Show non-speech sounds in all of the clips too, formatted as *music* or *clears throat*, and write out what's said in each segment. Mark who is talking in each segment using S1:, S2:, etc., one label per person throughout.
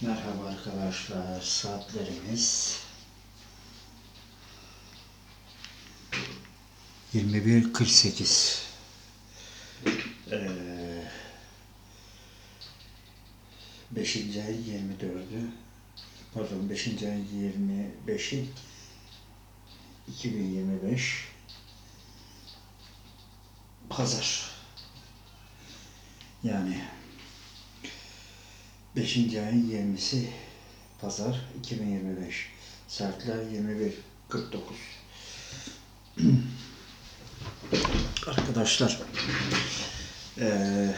S1: Merhaba arkadaşlar. Saatlerimiz 21.48. Ee, 5. ayın 24'ü pardon 5. ayın 25'i 2025 Pazar. Yani 5. ayın 20'si Pazar 2025. Saatler 21.49. *clears throat* Arkadaşlar eee,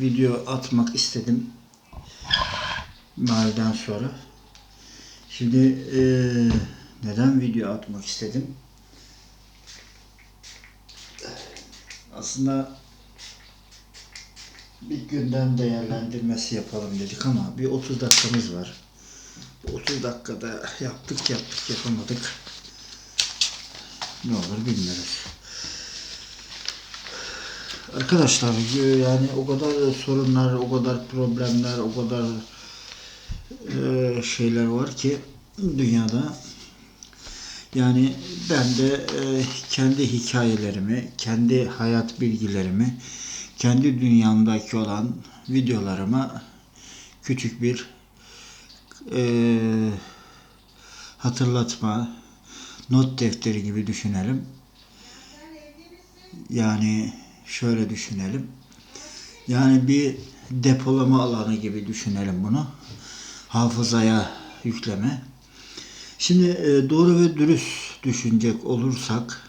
S1: video atmak istedim Mahalleden sonra. Şimdi eee, neden video atmak istedim? Aslında bir gündem değerlendirmesi yapalım dedik ama bir 30 dakikamız var. Bu 30 dakikada yaptık yaptık yapamadık. Ne olur bilmiyoruz. Arkadaşlar yani o kadar sorunlar, o kadar problemler, o kadar e, şeyler var ki dünyada. Yani ben de e, kendi hikayelerimi, kendi hayat bilgilerimi, kendi dünyamdaki olan videolarıma küçük bir e, hatırlatma, not defteri gibi düşünelim. Yani şöyle düşünelim. Yani bir depolama alanı gibi düşünelim bunu. Hafızaya yükleme. Şimdi e, doğru ve dürüst düşünecek olursak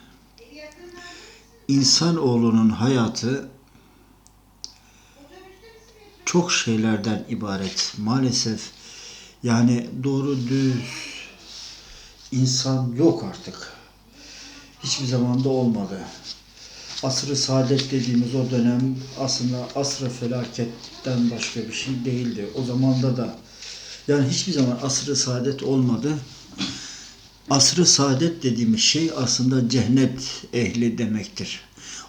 S1: insanoğlunun hayatı çok şeylerden ibaret. Maalesef yani doğru düz insan yok artık. Hiçbir zamanda olmadı. Asr-ı saadet dediğimiz o dönem aslında asr-ı felaketten başka bir şey değildi. O zamanda da yani hiçbir zaman asr-ı saadet olmadı. Asr-ı saadet dediğimiz şey aslında cennet ehli demektir.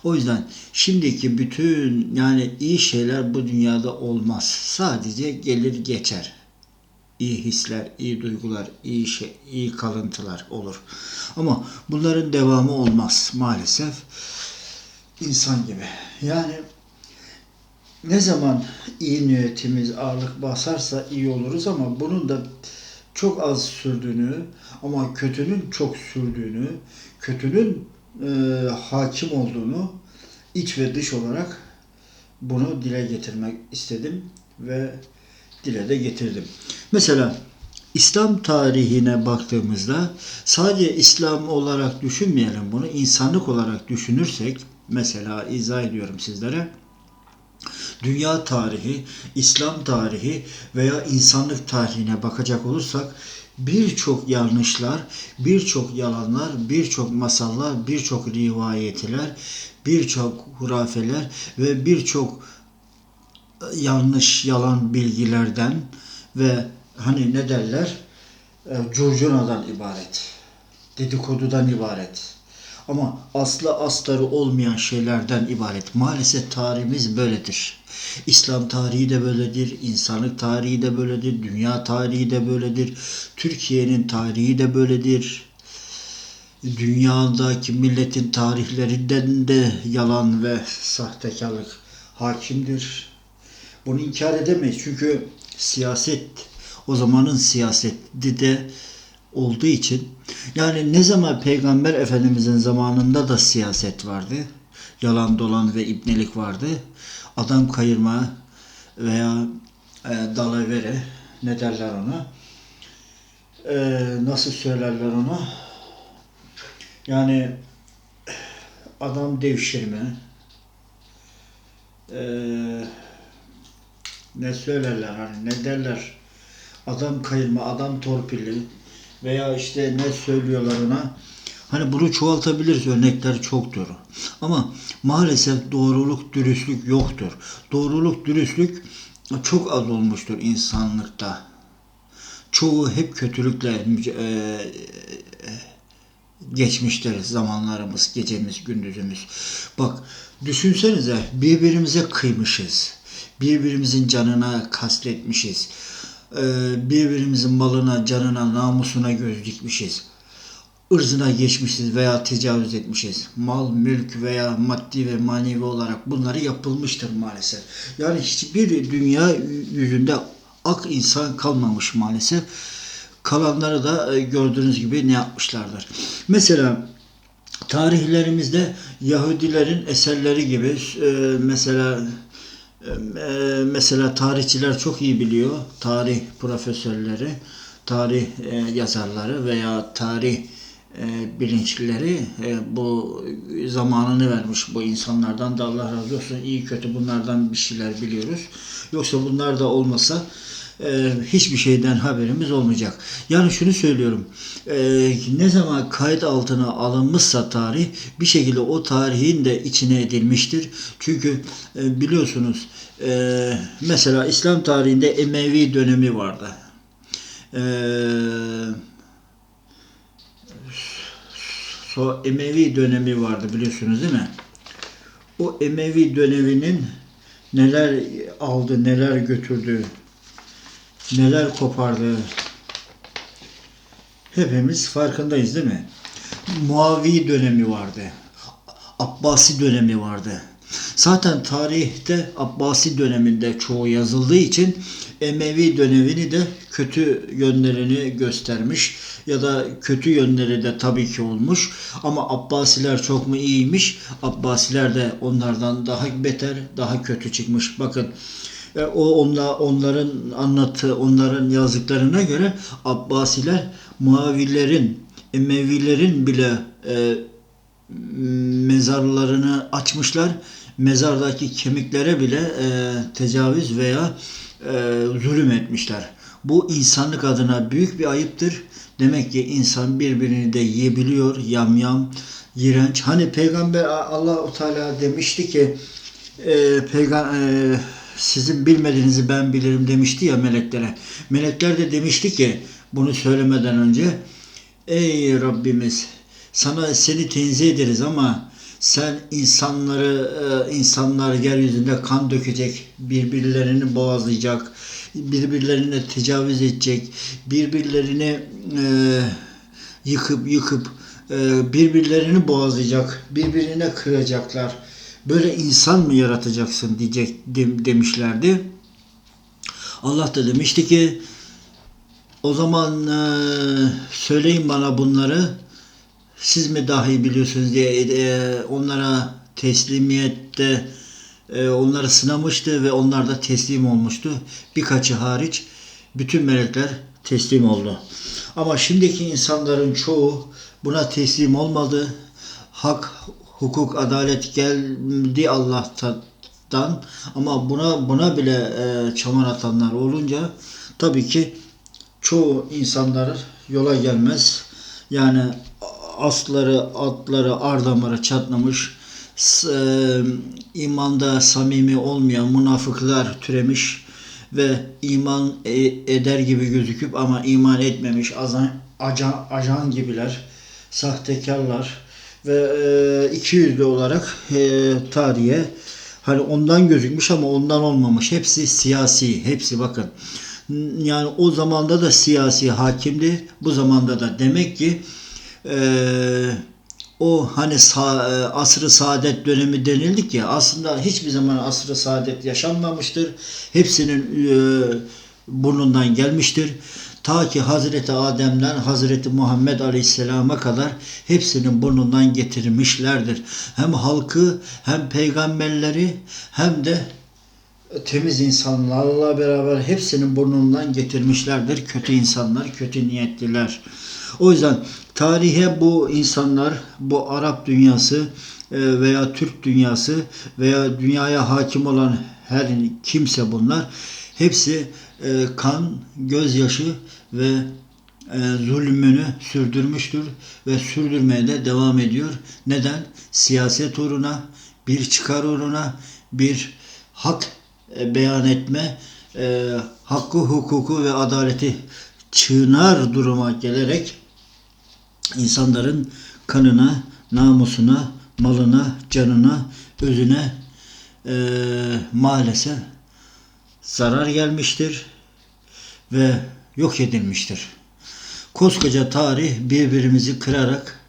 S1: O yüzden şimdiki bütün yani iyi şeyler bu dünyada olmaz. Sadece gelir geçer. İyi hisler, iyi duygular, iyi şey, iyi kalıntılar olur. Ama bunların devamı olmaz maalesef. İnsan gibi. Yani ne zaman iyi niyetimiz ağırlık basarsa iyi oluruz ama bunun da çok az sürdüğünü ama kötünün çok sürdüğünü, kötünün e, hakim olduğunu iç ve dış olarak bunu dile getirmek istedim ve dile de getirdim. Mesela İslam tarihine baktığımızda sadece İslam olarak düşünmeyelim bunu, insanlık olarak düşünürsek, mesela izah ediyorum sizlere dünya tarihi, İslam tarihi veya insanlık tarihine bakacak olursak birçok yanlışlar, birçok yalanlar, birçok masallar, birçok rivayetler, birçok hurafeler ve birçok yanlış yalan bilgilerden ve hani ne derler e, curcunadan ibaret. Dedikodudan ibaret. Ama aslı astarı olmayan şeylerden ibaret. Maalesef tarihimiz böyledir. İslam tarihi de böyledir, insanlık tarihi de böyledir, dünya tarihi de böyledir, Türkiye'nin tarihi de böyledir. Dünyadaki milletin tarihlerinden de yalan ve sahtekarlık hakimdir. Bunu inkar edemeyiz çünkü siyaset o zamanın siyaseti de olduğu için yani ne zaman Peygamber Efendimizin zamanında da siyaset vardı. Yalan dolan ve ibnelik vardı. Adam kayırma veya e, dalavere ne derler ona? E, nasıl söylerler ona? Yani adam devşirme e, ne söylerler hani ne derler adam kayırma adam torpilli veya işte ne söylüyorlar ona. Hani bunu çoğaltabiliriz. Örnekler çoktur. Ama maalesef doğruluk, dürüstlük yoktur. Doğruluk, dürüstlük çok az olmuştur insanlıkta. Çoğu hep kötülükle e, geçmiştir zamanlarımız, gecemiz, gündüzümüz. Bak düşünsenize birbirimize kıymışız. Birbirimizin canına kastetmişiz. E, birbirimizin malına, canına, namusuna göz dikmişiz. ırzına geçmişiz veya tecavüz etmişiz. Mal, mülk veya maddi ve manevi olarak bunları yapılmıştır maalesef. Yani hiçbir dünya yüzünde ak insan kalmamış maalesef. Kalanları da e, gördüğünüz gibi ne yapmışlardır. Mesela tarihlerimizde Yahudilerin eserleri gibi e, mesela mesela tarihçiler çok iyi biliyor. Tarih profesörleri, tarih e, yazarları veya tarih e, bilinçlileri e, bu zamanını vermiş bu insanlardan da Allah razı olsun. iyi kötü bunlardan bir şeyler biliyoruz. Yoksa bunlar da olmasa e, hiçbir şeyden haberimiz olmayacak. Yani şunu söylüyorum. e, ne zaman kayıt altına alınmışsa tarih bir şekilde o tarihin de içine edilmiştir. Çünkü e, biliyorsunuz e, mesela İslam tarihinde Emevi dönemi vardı. Eee so Emevi dönemi vardı biliyorsunuz değil mi? O Emevi döneminin neler aldı, neler götürdü, neler kopardı hepimiz farkındayız değil mi? Muavi dönemi vardı. Abbasi dönemi vardı. Zaten tarihte Abbasi döneminde çoğu yazıldığı için Emevi dönemini de kötü yönlerini göstermiş ya da kötü yönleri de tabii ki olmuş ama Abbasiler çok mu iyiymiş? Abbasiler de onlardan daha beter, daha kötü çıkmış. Bakın o onla, onların anlattığı, onların yazdıklarına göre Abbasiler Muavilerin, Emevilerin bile e, mezarlarını açmışlar. Mezardaki kemiklere bile e, tecavüz veya e, zulüm etmişler. Bu insanlık adına büyük bir ayıptır. Demek ki insan birbirini de yiyebiliyor. Yamyam, iğrenç. Hani peygamber Allah Teala demişti ki e, peygamber e, sizin bilmediğinizi ben bilirim demişti ya meleklere. Melekler de demişti ki bunu söylemeden önce ey Rabbimiz sana seni tenzih ederiz ama sen insanları e, insanlar yeryüzünde kan dökecek, birbirlerini boğazlayacak, birbirlerine tecavüz edecek, birbirlerini e, yıkıp yıkıp e, birbirlerini boğazlayacak, birbirine kıracaklar. Böyle insan mı yaratacaksın diyecek demişlerdi. Allah da demişti ki o zaman söyleyin bana bunları siz mi dahi biliyorsunuz diye e, onlara teslimiyette e, onları sınamıştı ve onlar da teslim olmuştu. Birkaçı hariç bütün melekler teslim oldu. Ama şimdiki insanların çoğu buna teslim olmadı. Hak, hukuk, adalet geldi Allah'tan ama buna buna bile e, çamur atanlar olunca tabii ki çoğu insanlar yola gelmez. Yani asları, atları, ardamarı çatlamış, e, imanda samimi olmayan münafıklar türemiş ve iman e, eder gibi gözüküp ama iman etmemiş ajan, ajan, ajan gibiler, sahtekarlar ve e, iki yüzlü olarak e, tarihe hani ondan gözükmüş ama ondan olmamış. Hepsi siyasi, hepsi bakın. Yani o zamanda da siyasi hakimdi. Bu zamanda da demek ki e, o hani sa, e, asrı saadet dönemi denildik ya aslında hiçbir zaman asrı saadet yaşanmamıştır. Hepsinin e, burnundan gelmiştir. Ta ki Hazreti Adem'den Hazreti Muhammed Aleyhisselam'a kadar hepsinin burnundan getirmişlerdir. Hem halkı hem peygamberleri hem de temiz insanlarla beraber hepsinin burnundan getirmişlerdir. Kötü insanlar, kötü niyetliler. O yüzden tarihe bu insanlar, bu Arap dünyası e, veya Türk dünyası veya dünyaya hakim olan her kimse bunlar hepsi e, kan, gözyaşı ve e, zulmünü sürdürmüştür ve sürdürmeye de devam ediyor. Neden? Siyaset uğruna, bir çıkar uğruna, bir hak beyan etme, hakkı, hukuku ve adaleti çığınar duruma gelerek insanların kanına, namusuna, malına, canına, özüne e, maalesef zarar gelmiştir. ve yok edilmiştir. Koskoca tarih birbirimizi kırarak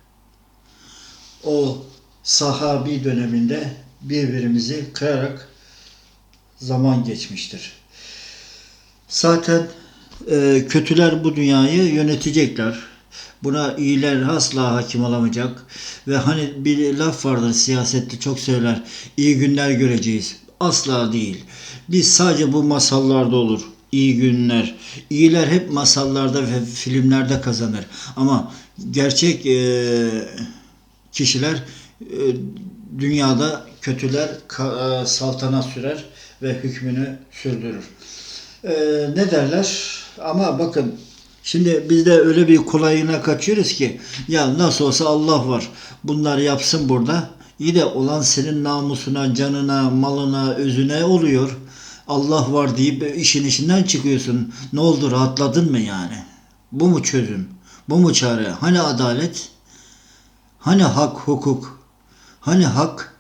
S1: o sahabi döneminde birbirimizi kırarak zaman geçmiştir. Zaten e, kötüler bu dünyayı yönetecekler. Buna iyiler asla hakim olamayacak. Ve hani bir laf vardır siyasette çok söyler. İyi günler göreceğiz. Asla değil. Biz sadece bu masallarda olur. İyi günler. İyiler hep masallarda ve filmlerde kazanır. Ama gerçek e, kişiler e, dünyada kötüler ka- e, saltanat sürer ve hükmünü sürdürür. E, ne derler? Ama bakın şimdi biz de öyle bir kolayına kaçıyoruz ki ya nasıl olsa Allah var. Bunlar yapsın burada. İyi de olan senin namusuna, canına, malına, özüne oluyor. Allah var deyip işin işinden çıkıyorsun. Ne oldu rahatladın mı yani? Bu mu çözüm? Bu mu çare? Hani adalet? Hani hak, hukuk? Hani hak?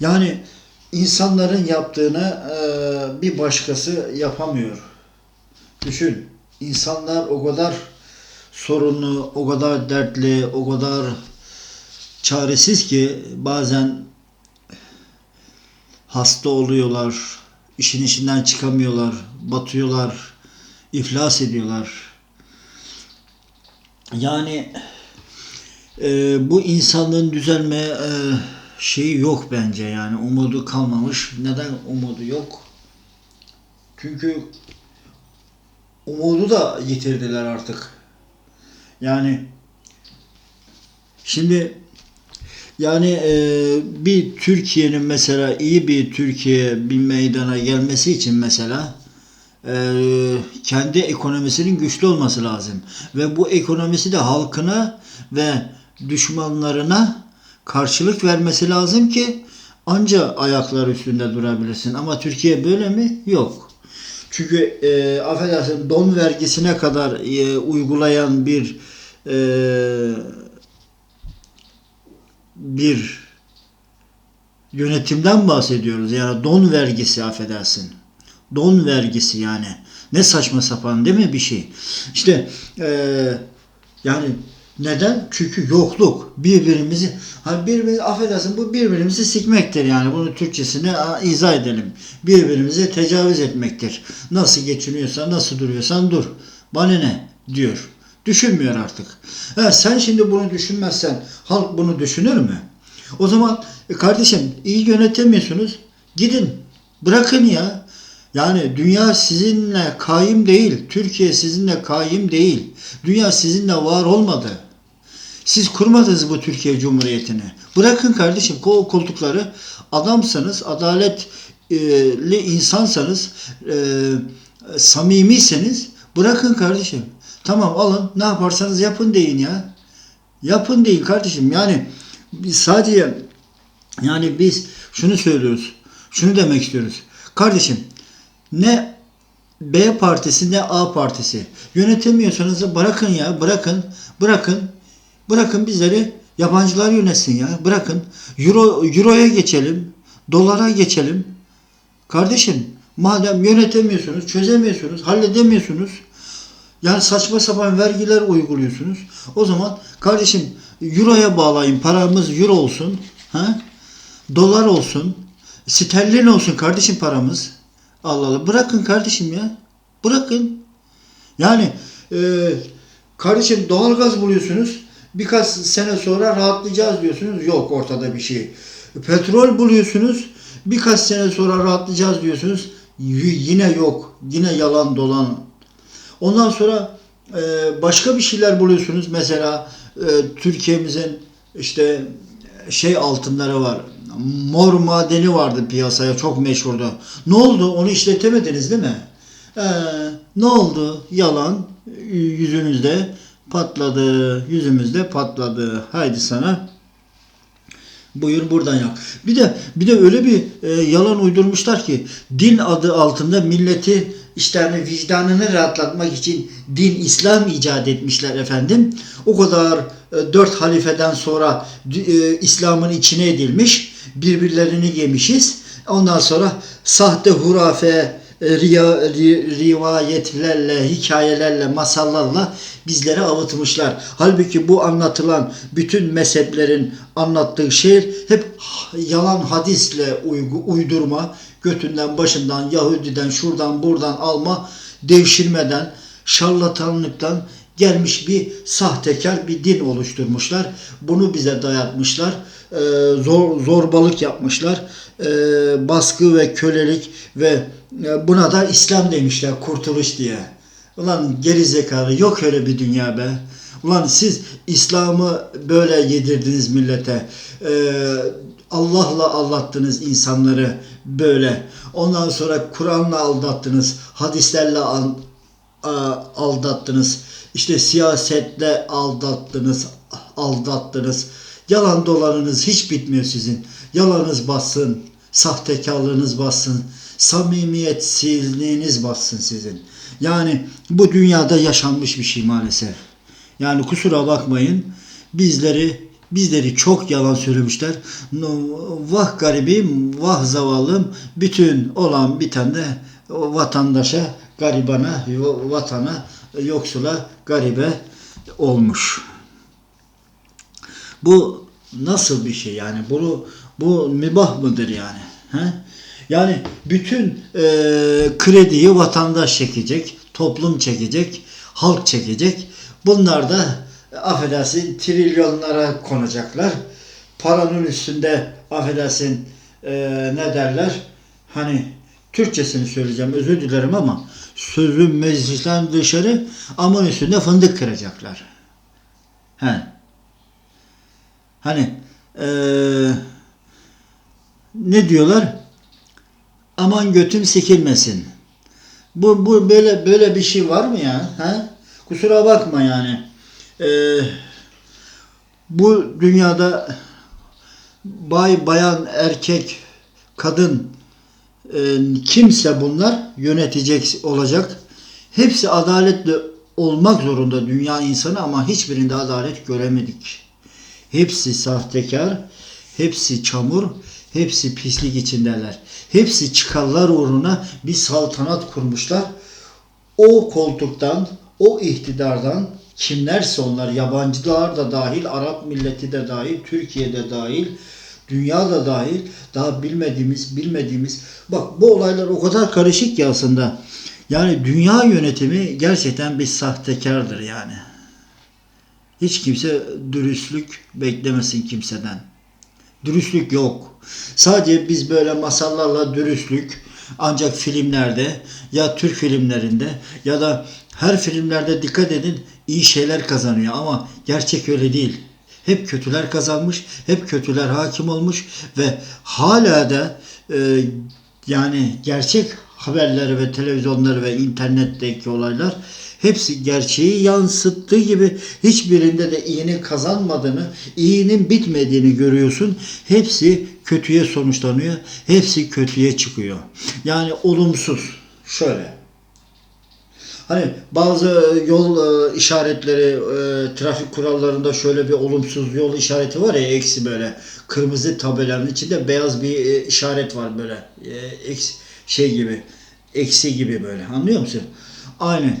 S1: Yani insanların yaptığını e, bir başkası yapamıyor. Düşün, insanlar o kadar sorunlu, o kadar dertli, o kadar çaresiz ki bazen hasta oluyorlar, işin içinden çıkamıyorlar, batıyorlar, iflas ediyorlar. Yani e, bu insanlığın düzelme e, şeyi yok bence yani umudu kalmamış. Neden umudu yok? Çünkü umudu da yitirdiler artık. Yani şimdi yani e, bir Türkiye'nin mesela iyi bir Türkiye bir meydana gelmesi için mesela e, kendi ekonomisinin güçlü olması lazım. Ve bu ekonomisi de halkına ve düşmanlarına karşılık vermesi lazım ki anca ayaklar üstünde durabilirsin. Ama Türkiye böyle mi? Yok. Çünkü e, affedersin don vergisine kadar e, uygulayan bir e, bir yönetimden bahsediyoruz. Yani don vergisi affedersin. Don vergisi yani. Ne saçma sapan değil mi bir şey? İşte eee yani neden? Çünkü yokluk. Birbirimizi hani birbirimizi affedersin bu birbirimizi sikmektir yani. Bunu Türkçesine izah edelim. Birbirimize tecavüz etmektir. Nasıl geçiniyorsan, nasıl duruyorsan dur. Bana ne diyor. Düşünmüyor artık. Ha, sen şimdi bunu düşünmezsen halk bunu düşünür mü? O zaman e, kardeşim iyi yönetemiyorsunuz. Gidin. Bırakın ya. Yani dünya sizinle kaim değil. Türkiye sizinle kaim değil. Dünya sizinle var olmadı. Siz kurmadınız bu Türkiye Cumhuriyeti'ni. Bırakın kardeşim o koltukları adamsanız, adaletli insansanız, e, samimiyseniz bırakın kardeşim. Tamam alın ne yaparsanız yapın deyin ya. Yapın deyin kardeşim. Yani biz sadece yani biz şunu söylüyoruz. Şunu demek istiyoruz. Kardeşim ne B partisi ne A partisi. Yönetemiyorsanız bırakın ya bırakın. Bırakın. Bırakın bizleri yabancılar yönetsin ya. Bırakın. Euro, Euro'ya geçelim. Dolara geçelim. Kardeşim madem yönetemiyorsunuz, çözemiyorsunuz, halledemiyorsunuz. Yani saçma sapan vergiler uyguluyorsunuz. O zaman kardeşim Euro'ya bağlayın. Paramız Euro olsun. Ha? Dolar olsun. Sterlin olsun kardeşim paramız. Allah Allah. Bırakın kardeşim ya. Bırakın. Yani e, kardeşim doğalgaz buluyorsunuz. Birkaç sene sonra rahatlayacağız diyorsunuz. Yok ortada bir şey. Petrol buluyorsunuz. Birkaç sene sonra rahatlayacağız diyorsunuz. Y- yine yok. Yine yalan dolan. Ondan sonra e, başka bir şeyler buluyorsunuz. Mesela e, Türkiye'mizin işte şey altınları var. Mor madeni vardı piyasaya çok meşhurdu. Ne oldu? Onu işletemediniz değil mi? Ee, ne oldu? Yalan yüzünüzde patladı. Yüzümüzde patladı. Haydi sana. Buyur buradan yak. Bir de bir de öyle bir e, yalan uydurmuşlar ki din adı altında milleti işte hani vicdanını rahatlatmak için din İslam icat etmişler efendim. O kadar e, dört halifeden sonra e, İslam'ın içine edilmiş. Birbirlerini yemişiz. Ondan sonra sahte hurafe riya, ri- rivayetlerle, hikayelerle, masallarla bizleri avutmuşlar. Halbuki bu anlatılan bütün mezheplerin anlattığı şey hep yalan hadisle uydurma, götünden başından, Yahudiden, şuradan buradan alma, devşirmeden, şarlatanlıktan gelmiş bir sahtekar bir din oluşturmuşlar. Bunu bize dayatmışlar. Ee, zor zorbalık yapmışlar. Ee, baskı ve kölelik ve e, buna da İslam demişler kurtuluş diye. Ulan geri zekalı yok öyle bir dünya be. Ulan siz İslam'ı böyle yedirdiniz millete. Ee, Allah'la aldattınız insanları böyle. Ondan sonra Kur'an'la aldattınız. Hadislerle aldattınız. İşte siyasetle aldattınız, aldattınız. Yalan dolanınız hiç bitmiyor sizin. Yalanınız bassın, sahtekarlığınız bassın, samimiyetsizliğiniz bassın sizin. Yani bu dünyada yaşanmış bir şey maalesef. Yani kusura bakmayın bizleri bizleri çok yalan söylemişler. Vah garibim, vah zavallım bütün olan biten de vatandaşa, garibana, vatana, yoksula, garibe olmuş. Bu nasıl bir şey yani? Bunu bu mübah mıdır yani? He? Yani bütün e, krediyi vatandaş çekecek, toplum çekecek, halk çekecek. Bunlar da affedersin trilyonlara konacaklar. Paranın üstünde affedersin e, ne derler? Hani Türkçesini söyleyeceğim özür dilerim ama sözüm meclisten dışarı amın üstünde fındık kıracaklar. He. Hani eee, ne diyorlar? Aman götüm sikilmesin. Bu, bu böyle böyle bir şey var mı ya? Ha? Kusura bakma yani. Eee, bu dünyada bay, bayan, erkek, kadın e, kimse bunlar yönetecek olacak. Hepsi adaletli olmak zorunda dünya insanı ama hiçbirinde adalet göremedik. Hepsi sahtekar, hepsi çamur, hepsi pislik içindeler. Hepsi çıkarlar uğruna bir saltanat kurmuşlar. O koltuktan, o iktidardan kimlerse onlar yabancılar da dahil, Arap milleti de dahil, Türkiye'de dahil, dünya da dahil daha bilmediğimiz, bilmediğimiz bak bu olaylar o kadar karışık ki aslında. Yani dünya yönetimi gerçekten bir sahtekardır yani. Hiç kimse dürüstlük beklemesin kimseden. Dürüstlük yok. Sadece biz böyle masallarla dürüstlük ancak filmlerde ya Türk filmlerinde ya da her filmlerde dikkat edin iyi şeyler kazanıyor ama gerçek öyle değil. Hep kötüler kazanmış, hep kötüler hakim olmuş ve hala da e, yani gerçek haberleri ve televizyonları ve internetteki olaylar hepsi gerçeği yansıttığı gibi hiçbirinde de iyinin kazanmadığını, iyinin bitmediğini görüyorsun. Hepsi kötüye sonuçlanıyor. Hepsi kötüye çıkıyor. Yani olumsuz. Şöyle. Hani bazı yol e, işaretleri, e, trafik kurallarında şöyle bir olumsuz yol işareti var ya eksi böyle kırmızı tabelanın içinde beyaz bir e, işaret var böyle eksi şey gibi eksi gibi böyle anlıyor musun? Aynen.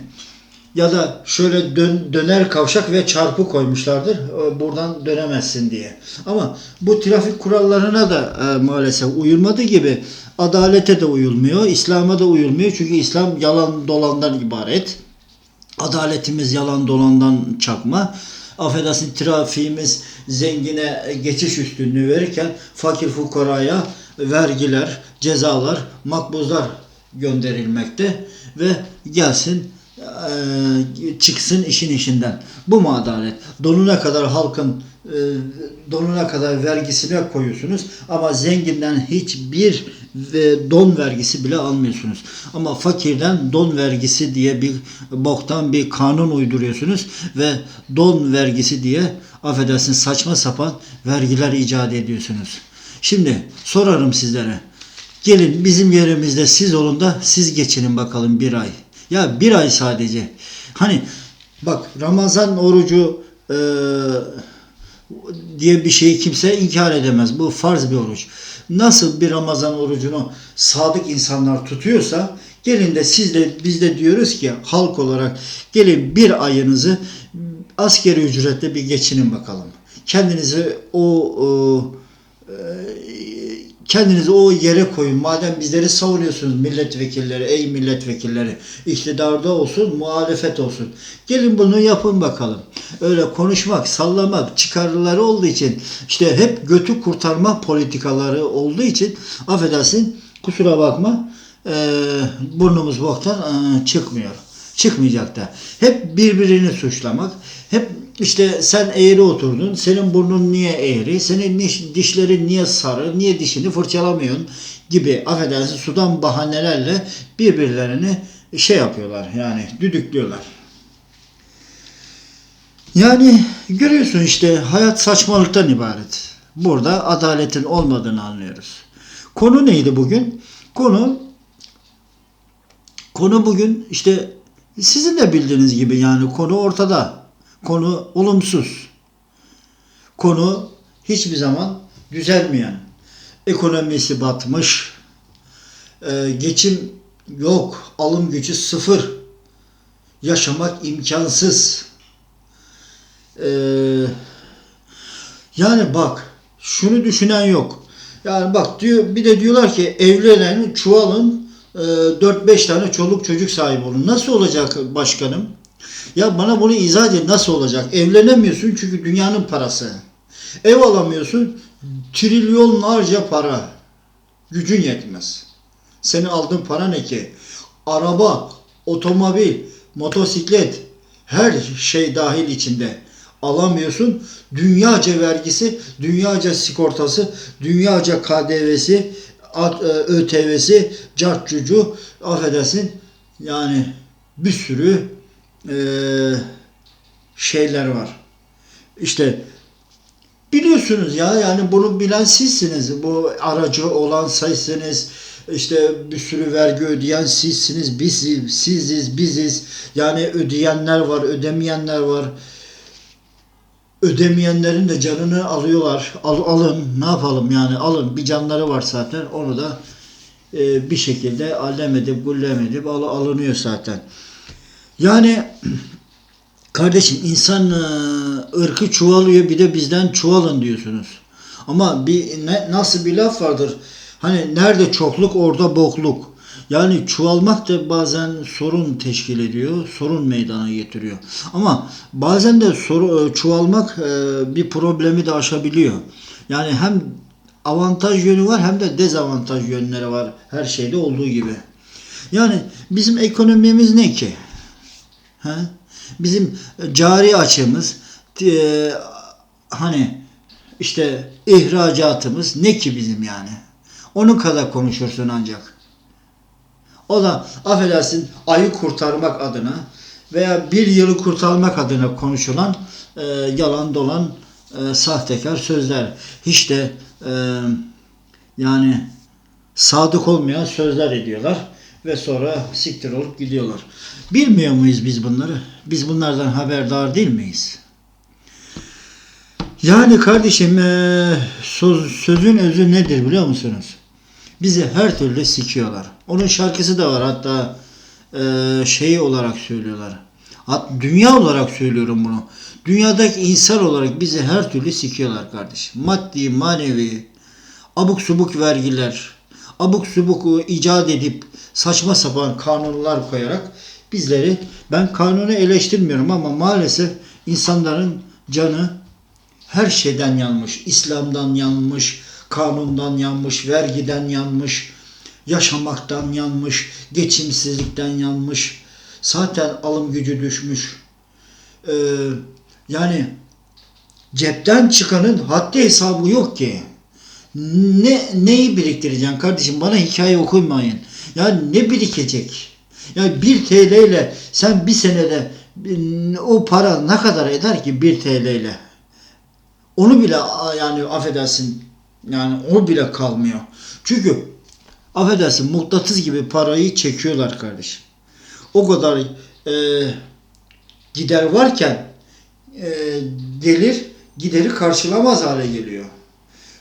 S1: Ya da şöyle dön, döner kavşak ve çarpı koymuşlardır. e, Buradan dönemezsin diye. Ama bu trafik kurallarına da e, maalesef uyulmadığı gibi adalete de uyulmuyor, İslam'a da uyulmuyor. Çünkü İslam yalan dolandan ibaret. Adaletimiz yalan dolandan çakma. Affedersin trafiğimiz zengine geçiş üstünlüğü verirken fakir fukaraya vergiler, cezalar, makbuzlar gönderilmekte ve gelsin eee, çıksın işin işinden. Bu mu adalet? Donuna kadar halkın eee, donuna kadar vergisine koyuyorsunuz ama zenginden hiçbir ve don vergisi bile almıyorsunuz. Ama fakirden don vergisi diye bir boktan bir kanun uyduruyorsunuz ve don vergisi diye affedersin saçma sapan vergiler icat ediyorsunuz. Şimdi sorarım sizlere. Gelin bizim yerimizde siz olun da siz geçinin bakalım bir ay. Ya bir ay sadece. Hani bak Ramazan orucu eee, diye bir şeyi kimse inkar edemez. Bu farz bir oruç. Nasıl bir Ramazan orucunu sadık insanlar tutuyorsa Gelin de siz de biz de diyoruz ki halk olarak gelin bir ayınızı askeri ücretle bir geçinin bakalım. Kendinizi o e, kendinizi o yere koyun. Madem bizleri savunuyorsunuz milletvekilleri, ey milletvekilleri, iktidarda olsun, muhalefet olsun. Gelin bunu yapın bakalım. Öyle konuşmak, sallamak, çıkarları olduğu için, işte hep götü kurtarma politikaları olduğu için, affedersin, kusura bakma, burnumuz boktan çıkmıyor. Çıkmayacak da. Hep birbirini suçlamak, hep işte sen eğri oturdun, senin burnun niye eğri, senin diş- dişlerin niye sarı, niye dişini fırçalamıyorsun gibi affedersin sudan bahanelerle birbirlerini şey yapıyorlar yani düdüklüyorlar. Yani görüyorsun işte hayat saçmalıktan ibaret. Burada adaletin olmadığını anlıyoruz. Konu neydi bugün? Konu konu bugün işte sizin de bildiğiniz gibi yani konu ortada. Konu olumsuz. Konu hiçbir zaman düzelmeyen. Ekonomisi batmış. Ee, geçim yok. Alım gücü sıfır. Yaşamak imkansız. Ee, yani bak şunu düşünen yok. Yani bak diyor bir de diyorlar ki evlenen çuvalın e, 4-5 tane çoluk çocuk sahibi olun. Nasıl olacak başkanım? Ya bana bunu izah edin nasıl olacak? Evlenemiyorsun çünkü dünyanın parası. Ev alamıyorsun trilyonlarca para. Gücün yetmez. Senin aldığın para ne ki? Araba, otomobil, motosiklet her şey dahil içinde. Alamıyorsun. Dünyaca vergisi, dünyaca sigortası, dünyaca KDV'si, ÖTV'si, cartcucu, affedersin. Yani bir sürü eee, şeyler var. İşte biliyorsunuz ya yani bunu bilen sizsiniz. Bu aracı olan sizsiniz. İşte bir sürü vergi ödeyen sizsiniz. Biziz, siziz, biziz. Yani ödeyenler var, ödemeyenler var. Ödemeyenlerin de canını alıyorlar. Al, alın ne yapalım yani alın bir canları var zaten onu da e, bir şekilde allem edip al, alınıyor zaten. Yani *clears throat* kardeşim insan e, ırkı çuvalıyor bir de bizden çuvalın diyorsunuz. Ama bir ne, nasıl bir laf vardır? Hani nerede çokluk orada bokluk. Yani çuvalmak da bazen sorun teşkil ediyor, sorun meydana getiriyor. Ama bazen de soru, e, çuvalmak e, bir problemi de aşabiliyor. Yani hem avantaj yönü var hem de dezavantaj yönleri var her şeyde olduğu gibi. Yani bizim ekonomimiz ne ki? Ha? Bizim cari açığımız e, hani işte ihracatımız ne ki bizim yani? Onun kadar konuşursun ancak. O da affedersin ayı kurtarmak adına veya bir yılı kurtarmak adına konuşulan e, yalan dolan e, sahtekar sözler. Hiç de e, yani sadık olmayan sözler ediyorlar ve sonra siktir olup gidiyorlar. Bilmiyor muyuz biz bunları? Biz bunlardan haberdar değil miyiz? Yani kardeşim eee, söz, sözün özü nedir biliyor musunuz? Bizi her türlü sikiyorlar. Onun şarkısı da var hatta eee şeyi olarak söylüyorlar. Hat, dünya olarak söylüyorum bunu. Dünyadaki insan olarak bizi her türlü sikiyorlar kardeşim. Maddi, manevi, abuk subuk vergiler, abuk subuk e, icat edip saçma sapan kanunlar koyarak bizleri ben kanunu eleştirmiyorum ama maalesef insanların canı her şeyden yanmış. İslam'dan yanmış, kanundan yanmış, vergiden yanmış, yaşamaktan yanmış, geçimsizlikten yanmış. Zaten alım gücü düşmüş. Ee, yani cepten çıkanın haddi hesabı yok ki. Ne neyi biriktireceksin kardeşim? Bana hikaye okuymayın. Ya ne birikecek? Ya 1 TL ile sen bir senede o para ne kadar eder ki 1 TL ile? Onu bile yani affedersin yani o bile kalmıyor. Çünkü affedersin mıknatıs gibi parayı çekiyorlar kardeşim. O kadar e, gider varken e, gelir gideri karşılamaz hale geliyor.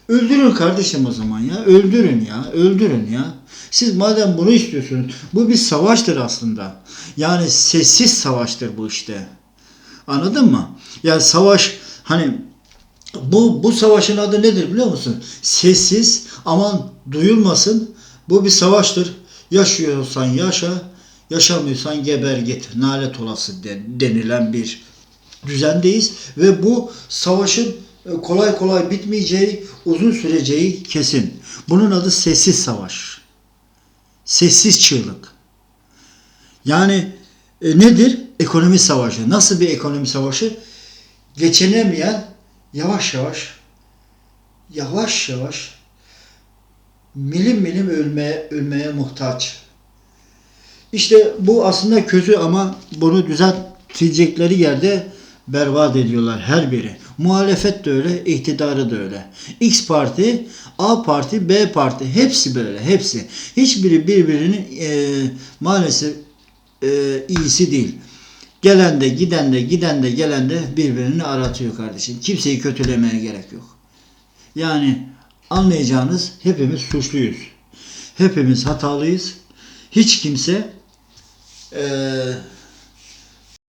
S1: Öldürün kardeşim o zaman ya. Öldürün ya. Öldürün ya. Siz madem bunu istiyorsunuz. Bu bir savaştır aslında. Yani sessiz savaştır bu işte. Anladın mı? Yani savaş hani bu bu savaşın adı nedir biliyor musun? Sessiz aman duyulmasın. Bu bir savaştır. Yaşıyorsan yaşa, yaşamıyorsan geber git. Nalet olası de- denilen bir düzendeyiz ve bu savaşın e, kolay kolay bitmeyeceği, uzun süreceği kesin. Bunun adı sessiz savaş. Sessiz çığlık. Yani e, nedir? Ekonomi savaşı. Nasıl bir ekonomi savaşı? Geçinemeyen yavaş yavaş yavaş yavaş milim milim ölmeye ölmeye muhtaç. İşte bu aslında kötü ama bunu düzeltecekleri yerde berbat ediyorlar her biri. Muhalefet de öyle, iktidarı da öyle. X parti, A parti, B parti hepsi böyle, hepsi. Hiçbiri birbirinin eee, maalesef eee, iyisi değil. Gelen de giden de giden de gelen de birbirini aratıyor kardeşim. Kimseyi kötülemeye gerek yok. Yani anlayacağınız hepimiz suçluyuz. Hepimiz hatalıyız. Hiç kimse eee